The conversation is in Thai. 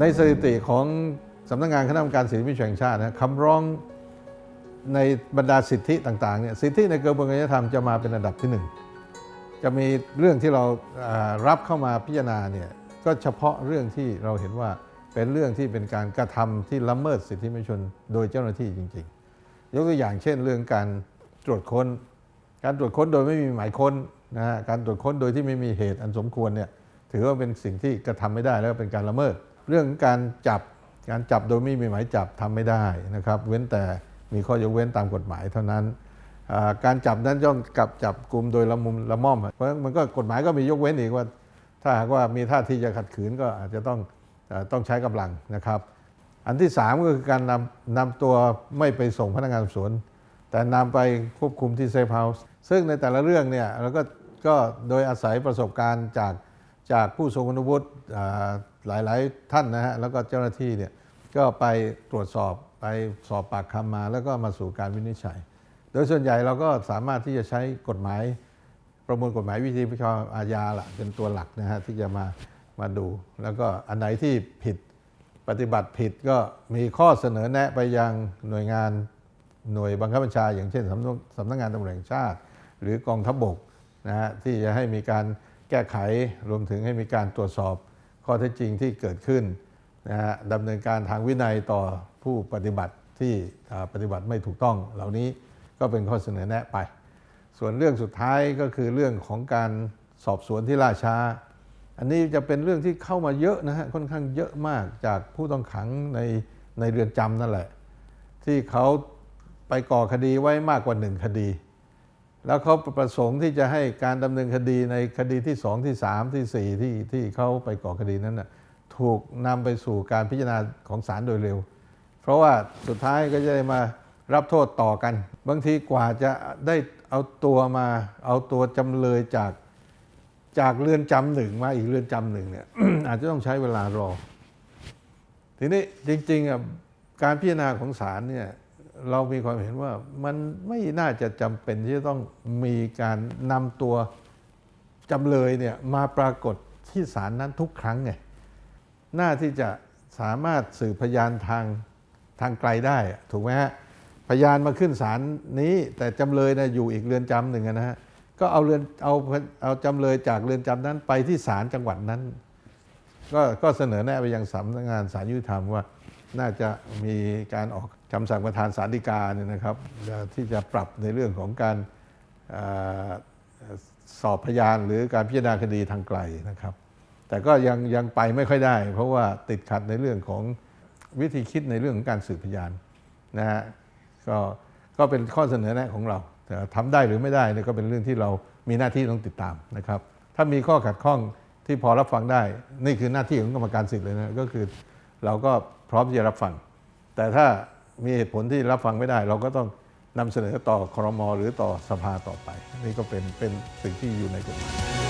ในสถิติของสำนักงานคณะกรรมการสิทธิมนุษยชนแห่งชาตินะคำร้องในบรรดาสิทธิต่างๆเนี่ยสิทธิในกระบวนการยุติธรรมจะมาเป็นอันดับที่หนึ่งจะมีเรื่องที่เรารับเข้ามาพิจารณาเนี่ยก็เฉพาะเรื่องที่เราเห็นว่าเป็นเรื่องที่เป็นการกระทำที่ละเมิดสิทธิมนุษยชน โดยเจ้าหน้าที่จริง ๆ ยกตัวอย่างเช่นเรื่องการตรวจค้น การตรวจค้นโดยไม่มีหมายค้นนะฮะการตรวจค้นโดยที่ไม่มีเหตุอันสมควรเนี่ยถือว่าเป็นสิ่งที่กระทำไม่ได้แล้วเป็นการละเมิด เรื่องการจับการจับโดยไม่มีหมายจับทำไม่ได้นะครับ เว้นแต่มีข้อยกเว้นตามกฎหมายเท่านั้น การจับนั้นย่อมกับจับกลุ่มโดยละมุมละม่อม เพราะมันก็กฎหมายก็มียกเว้นอีกว่า ถ้าหากว่ามีท่าทีจะขัดขืนก็อาจจะต้องต้องใช้กำลังนะครับ อันที่สามก็คือการนำนำตัวไม่ไปส่งพนักงานสอบสวน แต่นำไปควบคุมที่เซฟเฮาส์ซึ่งในแต่ละเรื่องเนี่ยเราก็ก็โดยอาศัยประสบการณ์จาก จากผู้ทรงคุณวุฒิอ่าหลายๆ ท่านนะฮะแล้วก็เจ้าหน้าที่เนี่ยก็ไปตรวจสอบไปสอบปากคำมาแล้วก็มาสู่การวินิจฉัย โดยส่วนใหญ่เราก็สามารถที่จะใช้กฎหมายประมวลกฎหมายวิธีพิจารณาอาญาละเป็นตัวหลักนะฮะที่จะมามาดู แล้วก็อันไหนที่ผิดปฏิบัติผิดก็มีข้อเสนอแนะไปยังหน่วยงานหน่วยบังคับบัญชา อย่างเช่นสำนักสำนักงานตำรวจแห่งชาติ หรือกองทัพบกนะฮะที่จะให้มีการ แก้ไขรวมถึงให้มีการตรวจสอบข้อเท็จจริงที่เกิดขึ้นนะฮะดำเนินการทางวินัยต่อผู้ปฏิบัติที่ปฏิบัติไม่ถูกต้อง เหล่านี้ก็เป็นข้อเสนอแนะไป ส่วนเรื่องสุดท้ายก็คือเรื่องของการสอบสวนที่ล่าช้า อันนี้จะเป็นเรื่องที่เข้ามาเยอะนะฮะค่อนข้างเยอะมากจากผู้ต้องขังในในเรือนจำนั่นแหละ ที่เขาไปก่อคดีไว้มากกว่าหนึ่งคดี แล้วเขาประสงค์ที่จะให้การดำเนินคดีในคดีที่สองที่สามที่สี่ที่ที่เขาไปก่อคดีนั้นนะถูกนำไปสู่การพิจารณาของศาลโดยเร็ว เพราะว่าสุดท้ายก็จะได้มารับโทษต่อกัน บางทีกว่าจะได้เอาตัวมา เอาตัวจำเลยจากจากเรือนจำหนึ่งมาอีกเรือนจำหนึ่งเนี่ยอาจจะต้องใช้เวลารอ ทีนี้จริงๆอะการพิจารณาของศาลเนี่ย เรามีความเห็นว่ามันไม่น่าจะจำเป็นที่จะต้องมีการนำตัวจำเลยเนี่ยมาปรากฏที่ศาลนั้นทุกครั้งไงน่าที่จะสามารถสืบพยานทางทางไกลได้อะถูกไหมฮะพยานมาขึ้นศาลนี้ แต่จำเลยนะอยู่อีกเรือนจำหนึ่งนะฮะก็เอาเรือนเอาเอาจำเลยจากเรือนจำนั้นไปที่ศาลจังหวัดนั้น ก็ก็เสนอแนะไปยังสำนักงานศาลยุติธรรมว่า น่าจะมีการออกคำสั่งประธานศาลฎีกาเนี่ยนะครับเอ่อที่จะปรับในเรื่องของการอสอบพยานหรือการพิจารณาคดีทางไกลนะครับ แต่ก็ยังยังไปไม่ค่อยได้ เพราะว่าติดขัดในเรื่องของวิธีคิดในเรื่องของการสืบพยานนะฮะก็ก็เป็นข้อเสนอแนะของเรา แต่ทำได้หรือไม่ได้เนี่ยก็เป็นเรื่องที่เรามีหน้าที่ต้องติดตามนะครับ ถ้ามีข้อขัดข้องที่พอรับฟังได้ นี่คือหน้าที่ของกรรมการสิทธิ์เลยนะก็คือ เราก็พร้อมที่จะรับฟัง แต่ถ้ามีเหตุผลที่รับฟังไม่ได้ เราก็ต้องนำเสนอต่อครมหรือต่อสภาต่อไป นี่ก็เป็นเป็นสิ่งที่อยู่ในกฎหมาย